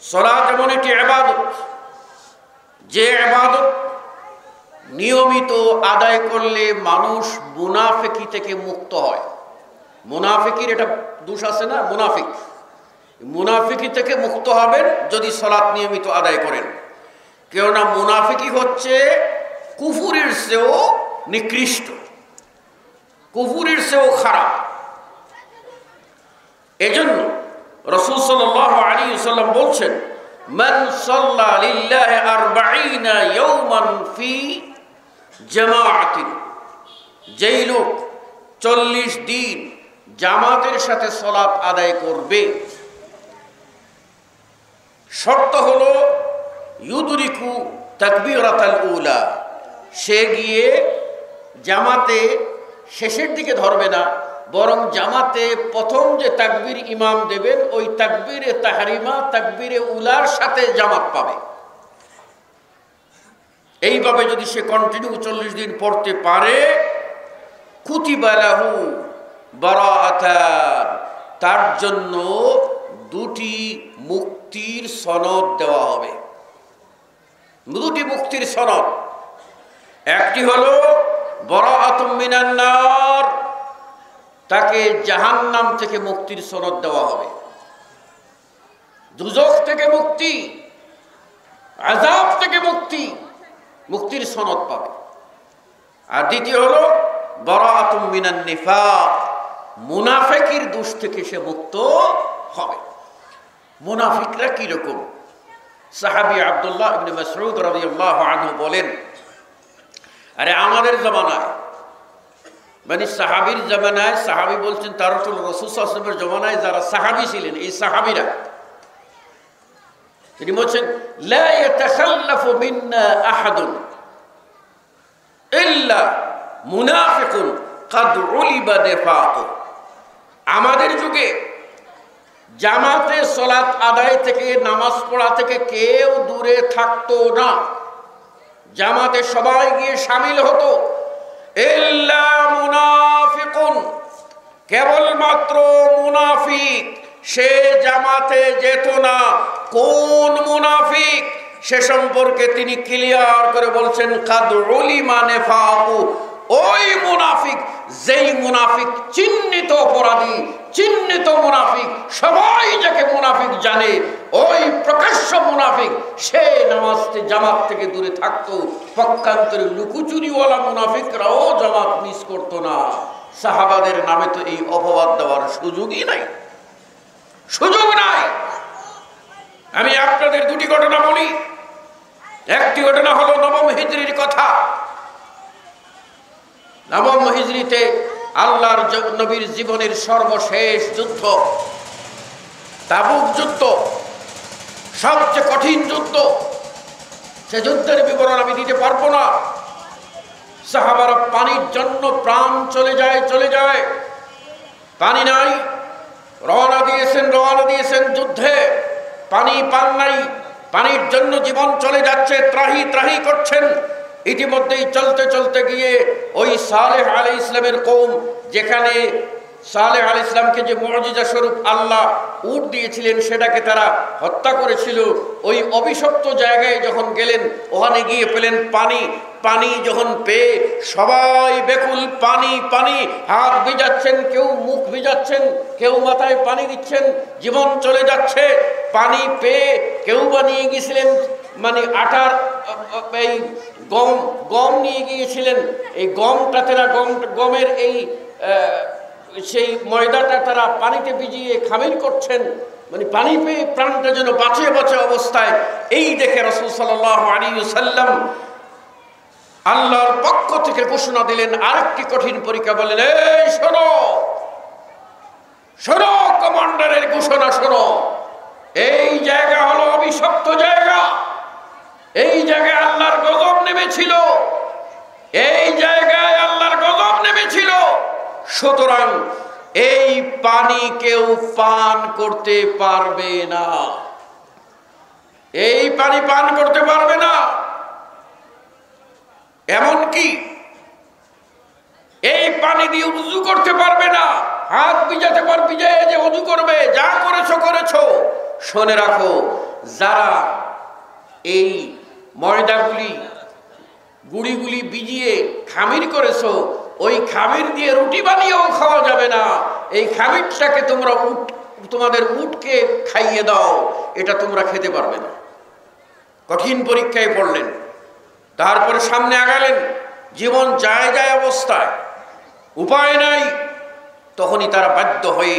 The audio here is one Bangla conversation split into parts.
সলাৎ এমন একটি আবাদত যে আবাদত নিয়মিত আদায় করলে মানুষ মুনাফেকি থেকে মুক্ত হয়। মুনাফিকির এটা দোষ আছে না? মুনাফিক। মুনাফিকি থেকে মুক্ত হবেন যদি সলাৎ নিয়মিত আদায় করেন। কেননা মুনাফিকি হচ্ছে কুফুরের চেয়েও নিকৃষ্ট। কুফুরের চেয়েও খারাপ। এজন্য রসুল সাল্লাহ আলী সাল্লাম বলছেন, মান সাল্লা লিল্লাহ আরবাঈনা ইয়াওমান ফি জামাআতিন। যেই লোক চল্লিশ দিন জামাতের সাথে সলাপ আদায় করবে, শর্ত হলো, ইউদুরিকু তাকবিরাতাল উলা, সে গিয়ে জামাতে শেষের দিকে ধরবে না। বরং জামাতে প্রথম যে তাকবির ইমাম দেবেন, ওই তাকবিরে তাহারিমা, তাকবিরে উলার সাথে জামাত পাবে। এইভাবে যদি সে কন্টিনিউ চল্লিশ দিন পড়তে পারে কুতিবালাহু বারাআতান তার জন্য দুটি মুক্তির সনদ দেওয়া হবে। দুটি মুক্তির সনদ। একটি হলো, বরাআতুম মিনান্নার তাকে জাহান্নাম থেকে মুক্তির সনদ দেওয়া হবে। দুজক থেকে মুক্তি আজাব থেকে মুক্তি, মুক্তির সনদ পাবে। আর দ্বিতীয় হলো নিফাক, মুনাফেকির দোষ থেকে সে মুক্ত হবে। মুনাফিকরা কীরকম সাহাবি আবদুল্লাহ বলেন, আরে আমাদের জমানায় মানে সাহাবির জমানায় সাহাবি বলছেন তারতুল রসুল আসলামের জমানায় যারা সাহাবি ছিলেন, এই সাহাবিরা, তিনি বলছেন আমাদের যুগে জামাতে সলাৎ আদায় থেকে, নামাজ পড়া থেকে কেউ দূরে থাকতো না। জামাতে সবাই গিয়ে সামিল হতো। কেবলমাত্র মুনাফিক। সে জামাতে যেত না। কোন মুনাফিক? সে সম্পর্কে তিনি ক্লিয়ার করে বলছেন কাদরুলি মানে ফাহু ওই মুনাফিক, যেই মুনাফিক চিহ্নিত অপরাধী চিহ্নিত মুনাফিক, সবাই যাকে মুনাফিক জানে, ওই প্রকাশ্য মুনাফিক, সে নামাজ জামাত থেকে দূরে থাকতো, পক্ষান্তরে লুকুচুরিওয়ালা মুনাফিকরাও জামাত মিস করতো না। সাহাবাদের নামে তো এই অপবাদ দেওয়ার সুযোগই নাই। সুযোগ নাই। আমি আপনাদের দুটি ঘটনা বলি। একটি ঘটনা হলো নবম হিজড়ির কথা। নবম হিজড়িতে আল্লাহর নবীর জীবনের সর্বশেষ যুদ্ধ। তাবুক যুদ্ধ, সবচেয়ে কঠিন যুদ্ধ। সে যুদ্ধের বিবরণ আমি দিতে পারব না। সাহাবার পানির জন্য প্রাণ চলে যায় চলে যায়। পানি নাই, রওনা দিয়েছেন রওনা দিয়েছেন যুদ্ধে। পানি পান নাই, পানির জন্য জীবন চলে যাচ্ছে, ত্রাহি ত্রাহি করছেন। ইতিমধ্যেই চলতে চলতে গিয়ে ওই সালেহ আলী ইসলামের কৌম যেখানে সালেহ আলী ইসলামকে যে মর্যাদা স্বরূপ আল্লাহ উট দিয়েছিলেন, সেটাকে তারা হত্যা করেছিল। ওই অভিশপ্ত জায়গায় যখন গেলেন, ওখানে গিয়ে পেলেন পানি। পানি যখন পেয়ে সবাই বেকুল, পানি পানি, হাত ভিজাচ্ছেন, কেউ মুখ ভিজাচ্ছেন, কেউ মাথায় পানি দিচ্ছেন, জীবন চলে যাচ্ছে। পানি পেয়ে কেউ বা নিয়ে গিয়েছিলেন মানে আটার এই গম গম নিয়ে গিয়েছিলেন। এই গমটা তারা গম, গমের এই সেই ময়দাটা তারা পানিতে ভিজিয়ে খামির করছেন। মানে পানি পেয়ে প্রাণটা যেন বাঁচে বাঁচে অবস্থায়, এই দেখে রসুল সাল্লাম আল্লাহর পক্ষ থেকে ঘোষণা দিলেন, আরেকটি কঠিন পরীক্ষা বলেন এই শোনো শোনো, কমান্ডারের ঘোষণা শোনো। এই জায়গা হলো অভিশপ্ত জায়গা। এই জায়গায় আল্লাহর গজব নেমেছিল। এই জায়গায় আল্লাহর গজব নেমেছিল। সুতরাং এই পানি কেউ পান করতে পারবে না। এই পানি পান করতে পারবে না। এমন কি? এই পানি দিয়ে উজু করতে পারবে না। হাত ভিজাতে পার ভিজে যে উজু করবে, যা করেছ করেছ। শুনে রাখো, যারা এই ময়দাগুলি গুড়িগুলি বিজিয়ে খামির করেছ, ওই খামির দিয়ে রুটি বানিয়েও খাওয়া যাবে না। এই খামিরটাকে তোমরা উট, তোমাদের উটকে খাইয়ে দাও, এটা তোমরা খেতে পারবে না। কঠিন পরীক্ষায় পড়লেন, তারপরে সামনে আগালেন, জীবন যায় যায় অবস্থায়। উপায় নাই, তখনই তারা বাধ্য হয়ে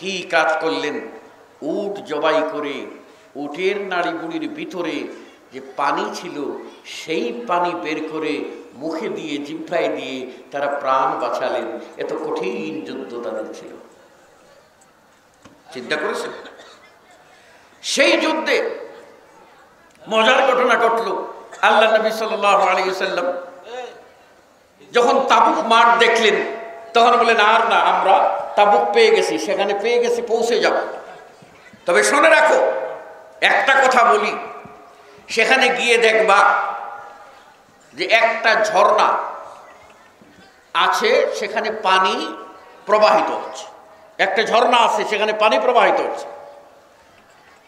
কি কাজ করলেন? উট জবাই করে, উটের নাড়ি বুড়ির ভিতরে যে পানি ছিল, সেই পানি বের করে মুখে দিয়ে জিভ্রায় দিয়ে তারা প্রাণ বাঁচালেন। এত কঠিন যুদ্ধ তাদের ছিল। চিন্তা করেছেন? সেই যুদ্ধে মজার ঘটনা ঘটল। আল্লাহ নবী সাল্লাম যখন তাবুক মাঠ দেখলেন, তখন বলেন আর না, আমরা তাবুক পেয়ে গেছি, সেখানে পেয়ে গেছি, পৌঁছে যাব। তবে শুনে রাখো, একটা কথা বলি সেখানে গিয়ে দেখবা যে একটা ঝর্ণা আছে, সেখানে পানি প্রবাহিত হচ্ছে। একটা ঝর্ণা আছে, সেখানে পানি প্রবাহিত হচ্ছে।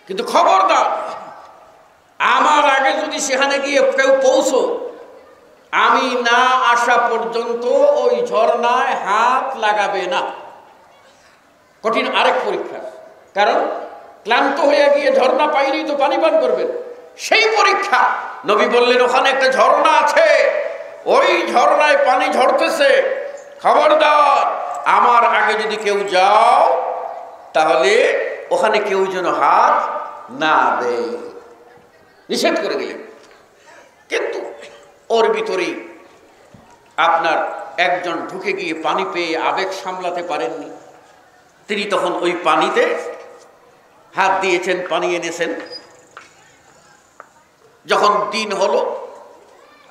কিন্তু খবর খবরদার, আমার আগে যদি সেখানে গিয়ে কেউ পৌঁছো, আমি না আসা পর্যন্ত ওই ঝর্ণায় হাত লাগাবে না। কঠিন আরেক পরীক্ষা। কারণ ক্লান্ত হয়ে গিয়ে ঝর্ণা পাইনি তো পানি পান করবেন। সেই পরীক্ষা। নবী বললেন, ওখানে একটা ঝর্ণা আছে। ওই ঝর্ণায় পানি ঝরতেছে। খবরদার, আমার আগে যদি কেউ যাও, তাহলে ওখানে কেউ যেন হাত না দেয়। নিষেধ করে দিলেন। কিন্তু ওর ভিতরেই আপনার একজন ঢুকে গিয়ে পানি পেয়ে আবেগ সামলাতে পারেননি। তিনি তখন ওই পানিতে হাত দিয়েছেন, পানি এনেছেন। যখন দিন হলো,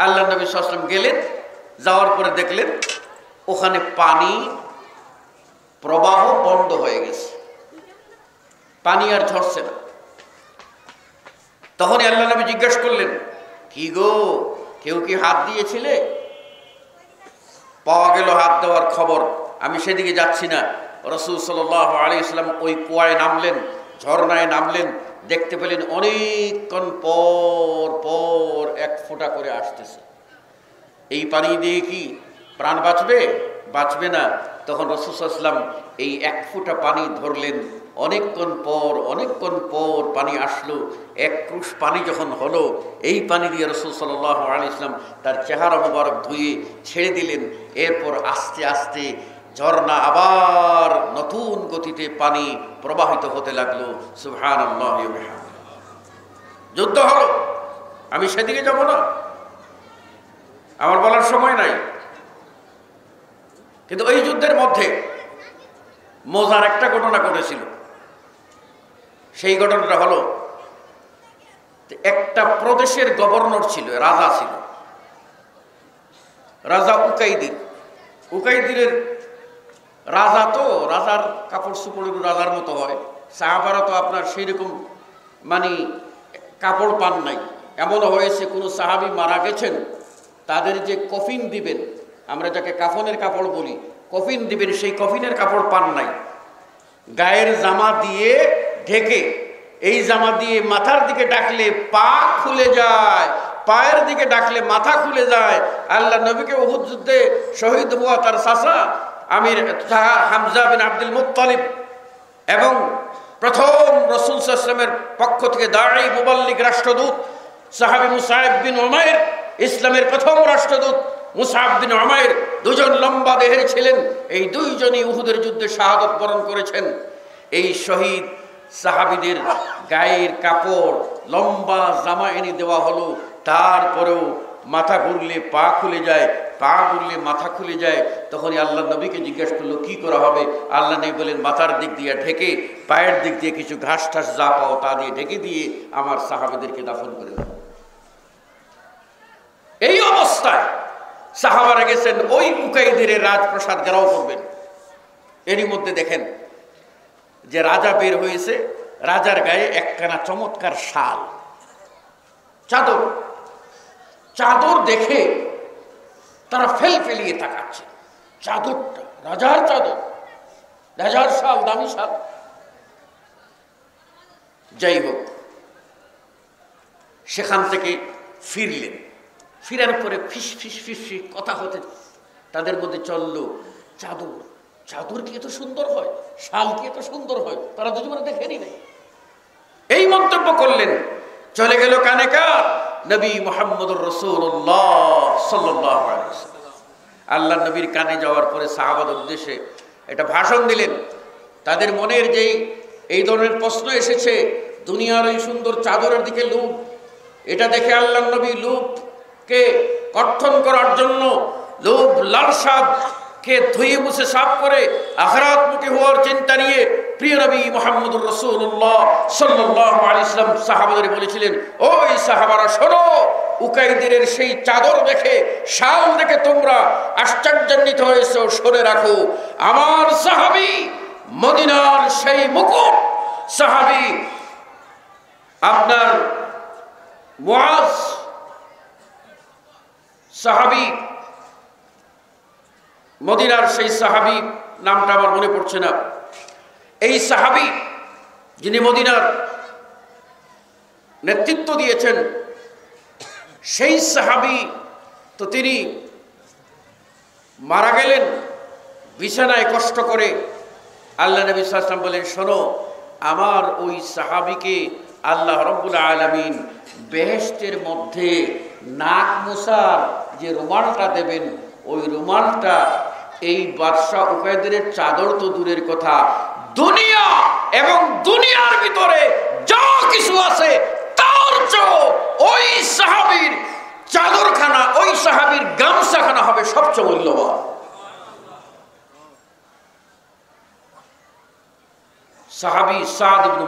আল্লাহ নবী সাল্লাম গেলেন, যাওয়ার পরে দেখলেন, ওখানে পানি প্রবাহ বন্ধ হয়ে গেছে। পানি আর ঝরছে না। তখনই আল্লাহ নবী জিজ্ঞেস করলেন, কি গো, কেউ কি হাত দিয়েছিলে? পাওয়া গেল হাত দেওয়ার খবর, আমি সেদিকে যাচ্ছি না। রসুল সাল আলী ইসলাম ওই কুয়ায় নামলেন, ঝর্ণায় নামলেন দেখতে পেলেন অনেকক্ষণ পর পর এক ফোঁটা করে আসতেছে। এই পানি দিয়ে কি প্রাণ বাঁচবে? বাঁচবে না। তখন রসুলাম এই এক ফোঁটা পানি ধরলেন। অনেকক্ষণ পর অনেকক্ষণ পর পানি আসলো। এক ক্রুশ পানি যখন হলো, এই পানি দিয়ে রসুল সাল্লাহ আলী ইসলাম তার চেহারা মুবারক ধুয়ে ছেড়ে দিলেন। এরপর আস্তে আস্তে ঝর্ণা আবার নতুন গতিতে পানি প্রবাহিত হতে লাগল। সুহান যুদ্ধ হলো। আমি সেদিকে যাব না। আমার বলার সময় নাই। কিন্তু ওই যুদ্ধের মধ্যে মজার একটা ঘটনা ঘটেছিল। সেই ঘটনাটা হলো একটা প্রদেশের গভর্নর ছিল, রাজা ছিল। রাজা উকাইদির। উকাইদিরের রাজা তো, রাজার কাপড় সুপড়ের রাজার মতো হয়। সাহাবারা তো আপনার সেই রকম মানে কাপড় পান নাই। এমনও হয়েছে, কোনো সাহাবি মারা গেছেন, তাদের যে কফিন দিবেন, আমরা যাকে কাফনের কাপড় বলি, কফিন দিবেন, সেই কফিনের কাপড় পান নাই। গায়ের জামা দিয়ে ঢেকে, এই জামা দিয়ে মাথার দিকে ডাকলে পা খুলে যায়, পায়ের দিকে ডাকলে মাথা খুলে যায়। আল্লাহ নবীকে বহুত যুদ্ধে শহীদ হওয়া তার সাসা আমির হামজা বিন আব্দুল মুতালিব এবং প্রথম রসুল সাল্লামের পক্ষ থেকে দাঁড়াই মুবাল্লিক রাষ্ট্রদূত সাহাবি মুসাহেব বিন ওমায়ের ইসলামের প্রথম রাষ্ট্রদূত মুসাহাব বিন ওমায়ের দুজন লম্বা দেহের ছিলেন। এই দুইজনই উহুদের যুদ্ধে শাহাদত বরণ করেছেন। এই শহীদ সাহাবিদের গায়ের কাপড়, লম্বা জামা এনে দেওয়া হলো। তারপরেও মাথা ঘুরলে পা খুলে যায়। পা ঘুরলে মাথা খুলে যায়, তখনই আল্লাহ নবীকে জিজ্ঞেস করল, কি করা হবে? আল্লাহ নবী বলেন মাথার দিক দিয়ে ঢেকে, পায়ের দিক দিয়ে কিছু ঘাস ঠাস যা পাও তা দিয়ে ঢেকে দিয়ে আমার সাহাবেদেরকে দাফন করে দাও। এই অবস্থায় সাহাবারা গেছেন, ওই মুকাইদের রাজপ্রসাদ গেরাও করবেন। এরই মধ্যে দেখেন যে রাজা বের হয়েছে, রাজার গায়ে একখানা চমৎকার শাল। চাদর। চাদর দেখে তারা ফেল ফেলিয়ে তাকাচ্ছে। চাদরটা, রাজার চাদর, রাজার শাল, দামি শাল। যাই হোক, সেখান থেকে ফিরলেন। ফিরার পরে ফিস ফিস ফিস ফিস কথা হতে তাদের মধ্যে চলল চাদর। চাদর কি এত সুন্দর হয়, শাল কি এত সুন্দর হয়, তারা দুজনে দেখেনি নাই এই মন্তব্য করলেন, চলে গেল কানে কার? নবী মোহাম্মদুর রসুল্লাহ সাল্লাহ আল্লাহ নবীর কানে যাওয়ার পরে সাহাবাদ উদ্দেশ্যে এটা ভাষণ দিলেন। তাদের মনের যেই, এই ধরনের প্রশ্ন এসেছে, দুনিয়ার এই সুন্দর চাদরের দিকে লুপ। এটা দেখে আল্লাহ নবী লুপকে কর্তন করার জন্য লোভ লালসাদ কে ধুয়ে মুছে সাফ করে আখরাতমুখী হওয়ার চিন্তা নিয়ে প্রিয় নবী মোহাম্মদুর রসুল্লাহ সাল্লাহ আলী ইসলাম সাহাবাদের বলেছিলেন, ওই সাহাবারা, শোনো উকাইদিনের সেই চাদর দেখে, শাল দেখে তোমরা আশ্চর্যান্বিত হয়েছ সরে রাখো, আমার সাহাবি মদিনার সেই মুকুট, সাহাবি আপনার মুআজ, সাহাবি মদিনার সেই সাহাবি নামটা আমার মনে পড়ছে না। এই সাহাবি যিনি মদিনার নেতৃত্ব দিয়েছেন, সেই সাহাবি তো তিনি মারা গেলেন, বিছানায় কষ্ট করে। আল্লাহ নবী সাল্লাম বলেন, শোনো, আমার ওই সাহাবিকে আল্লাহ রব্বুল আলমিন বেহেস্তের মধ্যে নাক মোসার যে রুমালটা দেবেন, ওই রুমালটা এই বাদশাহ উপায়দের চাদর তো দূরের কথা দুনিয়া এবং দুনিয়ার ভিতরে যা কিছু আছে, তার ওই সাহাবির চাদরখানা, ওই সাহাবির গামছাখানা হবে সবচেয়ে মূল্যবান। সাহাবি সাদ ইবনে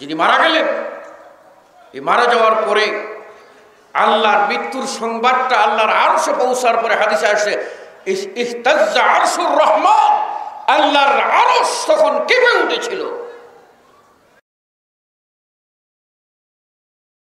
যিনি মারা গেলেন, এই মারা যাওয়ার পরে আল্লাহর মৃত্যুর সংবাদটা আল্লাহর আরশে পৌঁছার পরে হাদিসে আসে ইহতাজ্জা আরশুর রহমান। আল্লাহর আরস তখন কেঁপে উঠেছিল।